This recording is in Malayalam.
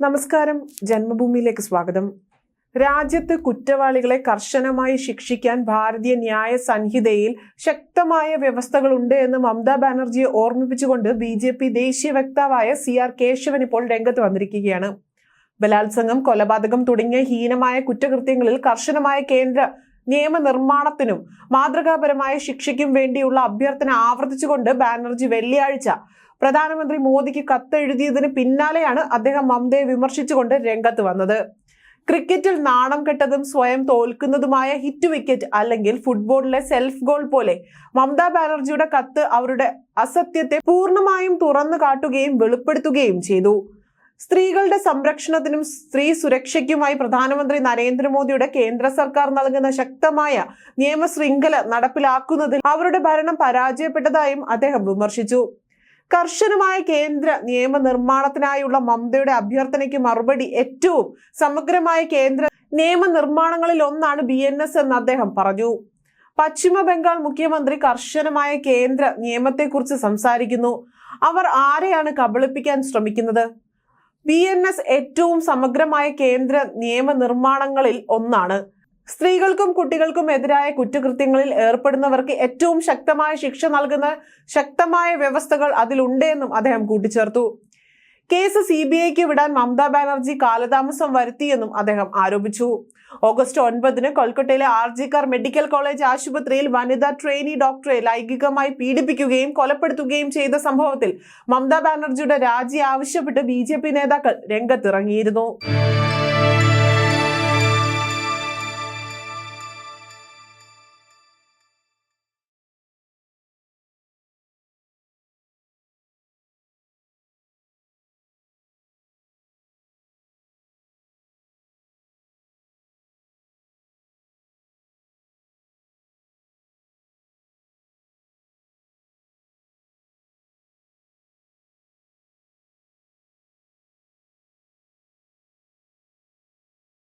നമസ്കാരം. ജന്മഭൂമിയിലേക്ക് സ്വാഗതം. രാജ്യത്ത് കുറ്റവാളികളെ കർശനമായി ശിക്ഷിക്കാൻ ഭാരതീയ ന്യായ സംഹിതയിൽ ശക്തമായ വ്യവസ്ഥകളുണ്ട് എന്ന് മമതാ ബാനർജിയെ ഓർമ്മിപ്പിച്ചുകൊണ്ട് ബി ജെ പി ദേശീയ വക്താവായ സി ആർ കേശവൻ ഇപ്പോൾ രംഗത്ത് വന്നിരിക്കുകയാണ്. ബലാത്സംഗം കൊലപാതകം തുടങ്ങിയ ഹീനമായ കുറ്റകൃത്യങ്ങളിൽ കർശനമായ കേന്ദ്ര നിയമനിർമ്മാണത്തിനും മാതൃകാപരമായ ശിക്ഷയ്ക്കും വേണ്ടിയുള്ള അഭ്യർത്ഥന ആവർത്തിച്ചുകൊണ്ട് ബാനർജി വെള്ളിയാഴ്ച പ്രധാനമന്ത്രി മോദിക്ക് കത്തെഴുതിയതിന് പിന്നാലെയാണ് അദ്ദേഹം മമതയെ വിമർശിച്ചുകൊണ്ട് രംഗത്ത് വന്നത്. ക്രിക്കറ്റിൽ നാണം കെട്ടതും സ്വയം തോൽക്കുന്നതുമായ ഹിറ്റ് വിക്കറ്റ് അല്ലെങ്കിൽ ഫുട്ബോളിലെ സെൽഫ് ഗോൾ പോലെ മമതാ ബാനർജിയുടെ കത്ത് അവരുടെ അസത്യത്തെ പൂർണമായും തുറന്നു കാട്ടുകയും വെളിപ്പെടുത്തുകയും ചെയ്തു. സ്ത്രീകളുടെ സംരക്ഷണത്തിനും സ്ത്രീ സുരക്ഷയ്ക്കുമായി പ്രധാനമന്ത്രി നരേന്ദ്രമോദിയുടെ കേന്ദ്ര സർക്കാർ നൽകുന്ന ശക്തമായ നിയമശൃംഖല നടപ്പിലാക്കുന്നതിൽ അവരുടെ ഭരണം പരാജയപ്പെട്ടതായും അദ്ദേഹം വിമർശിച്ചു. കർശനമായ കേന്ദ്ര നിയമനിർമ്മാണത്തിനായുള്ള മമതയുടെ അഭ്യർത്ഥനയ്ക്ക് മറുപടി ഏറ്റവും സമഗ്രമായ കേന്ദ്ര നിയമനിർമ്മാണങ്ങളിൽ ഒന്നാണ് ബി എൻ എസ് എന്ന് അദ്ദേഹം പറഞ്ഞു. പശ്ചിമ ബംഗാൾ മുഖ്യമന്ത്രി കർശനമായ കേന്ദ്ര നിയമത്തെക്കുറിച്ച് സംസാരിക്കുന്നു. അവർ ആരെയാണ് കബളിപ്പിക്കാൻ ശ്രമിക്കുന്നത്? ബി എൻ എസ് ഏറ്റവും സമഗ്രമായ കേന്ദ്ര നിയമനിർമ്മാണങ്ങളിൽ ഒന്നാണ്. സ്ത്രീകൾക്കും കുട്ടികൾക്കും എതിരായ കുറ്റകൃത്യങ്ങളിൽ ഏർപ്പെടുന്നവർക്ക് ഏറ്റവും ശക്തമായ ശിക്ഷ നൽകുന്ന ശക്തമായ വ്യവസ്ഥകൾ അതിലുണ്ടെന്നും അദ്ദേഹം കൂട്ടിച്ചേർത്തു. കേസ് സി ബി ഐക്ക് വിടാൻ മമതാ ബാനർജി കാലതാമസം വരുത്തിയെന്നും അദ്ദേഹം ആരോപിച്ചു. ഓഗസ്റ്റ് ഒൻപതിന് കൊൽക്കത്തയിലെ കാർ മെഡിക്കൽ കോളേജ് ആശുപത്രിയിൽ വനിതാ ട്രെയിനി ഡോക്ടറെ ലൈംഗികമായി പീഡിപ്പിക്കുകയും കൊലപ്പെടുത്തുകയും ചെയ്ത സംഭവത്തിൽ മമതാ ബാനർജിയുടെ രാജി ആവശ്യപ്പെട്ട് ബി നേതാക്കൾ രംഗത്തിറങ്ങിയിരുന്നു.